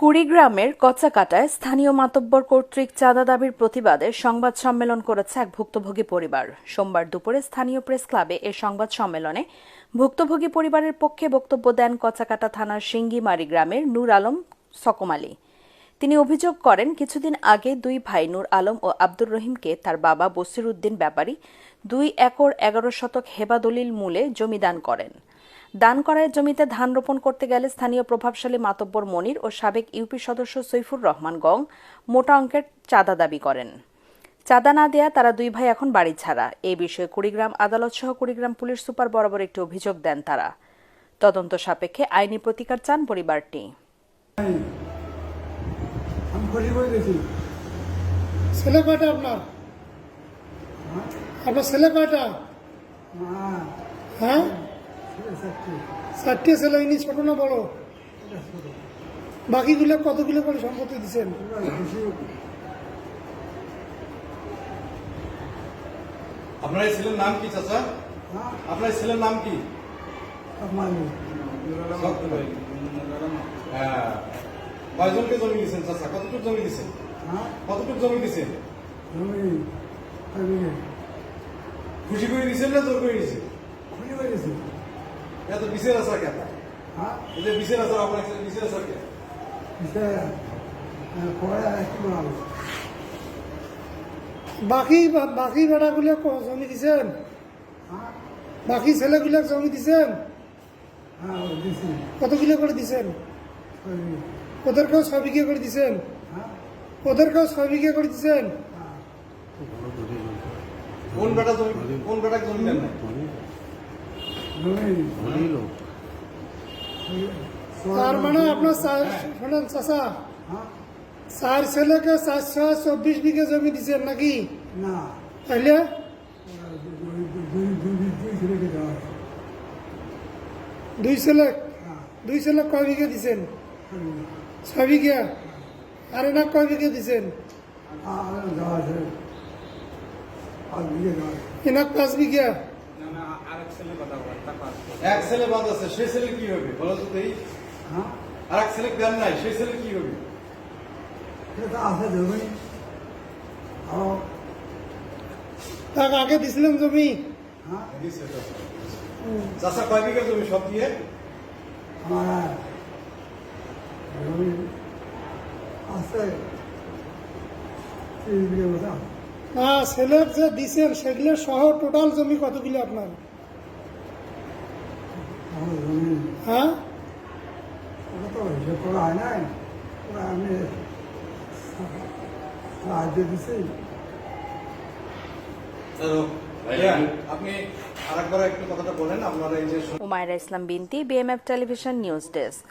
কুড়িগ্রামের কচাকাটায় স্থানীয় মাতব্বর কর্তৃক চাঁদা দাবির প্রতিবাদে সংবাদ সম্মেলন করেছে এক ভুক্তভোগী পরিবার। সোমবার দুপুরে স্থানীয় প্রেস ক্লাবে এ সংবাদ সম্মেলনে ভুক্তভোগী পরিবারের পক্ষে বক্তব্য দেন কচাকাটা থানার সিঙ্গিমারি গ্রামের নূর আলম সকম আলী। তিনি অভিযোগ করেন, কিছুদিন আগে দুই ভাই নূর আলম ও আব্দুর রহিমকে তার বাবা বসির উদ্দিন ব্যাপারী দুই একর এগারো শতক হেবাদলিল মূলে জমি দান করেন। দান করায় জমিতে ধান রোপণ করতে গেলে স্থানীয় প্রভাবশালী মাতব্বর মনির ও সাবেক ইউপি সদস্য সৈফুর রহমান গং মোটা অঙ্কের চাঁদা দাবি করেন। চাঁদা না দেয়া তারা দুই ভাই এখন বাড়ি ছাড়া। এ বিষয়ে কুড়িগ্রাম আদালত সহ কুড়িগ্রাম পুলিশ সুপার বরাবর একটি অভিযোগ দেন তারা। তদন্ত সাপেক্ষে আইনি প্রতিকার চান পরিবারটি। ছেলে কয়টা আপনার? আপনার ছেলে কয়টা? হ্যাঁ? চারটে ছেলে ইনি ছোট না বড়? বাকিগুলো কতগুলো করে সম্পত্তি দিচ্ছেন? আপনার এই ছেলের নাম কি চাচা? আপনার এই ছেলের নাম কি? হ্যাঁ। কয়জনকে জমি দিয়েছেন চাচা? কতটুকু জমি দিয়েছেন হ্যাঁ? কতটুকু জমি আমি খুশি করে দিয়েছেন না জোর করে দিয়েছেন খুশি করে দিয়েছি এত বিশের আসার কে হ্যাঁ? এই যে বিশের আসার আপনার বিশের আসার কে সে পরে একটু মাল বাকি বাকি বেড়াগুলো জমি দিছেন? হ্যাঁ? বাকি ছেলেগুলো জমি দিছেন? হ্যাঁ কতগুলো করে দিছেন? ওদেরকেও ছয় বিঘে করে দিছেন? হ্যাঁ? ওদেরকেও ছয় বিঘে করে দিছেন? কোন বেটা জমি কোন বেটা জমি দেন নাই জমি ওই তার মানে আপনার চার- শোনেন চাষা হ্যাঁ চার ছেলেকে চারশো চব্বিশ বিঘে জমি দিছেন নাকি না তাহলে দুই দুই দুই দুই ছেলেকে দেওয়া হয়। দুই ছেলে হ্যাঁ দুই ছেলে কয় বিঘে দিছেন ওই ছয় বিঘে আর এনা কয় বিঘে দিছেন আর দেওয়া আছে পাঁচ বিঘে দেওয়া আছে এনা পাঁচ বিঘে এক ছেলে বাদ আছে সে ছেলে কি হবে? বলো তো এই হ্যাঁ? আর এক ছেলে দেন নাই সেই ছেলে কি হবে? সেটা আছে জমি। তাকে আগে দিছিলেন জমি। হ্যাঁ? দিছে তো। কয় বিঘা জমি সব দিয়ে? আমার জমি আছে। না ছেলের যে দিছেন সেগুলো সহ টোটাল জমি কতগুলো আপনার? হ্যাঁ? তো হিসেব করা হয় নাই। ওরা আমি সাহায্য দিছি। ভাইয়া আপনি আরেকবার একটু কথাটা বলেন আপনারা এই যে উমায়রা ইসলাম বিনতি বিএমএফ টেলিভিশন নিউজ ডেস্ক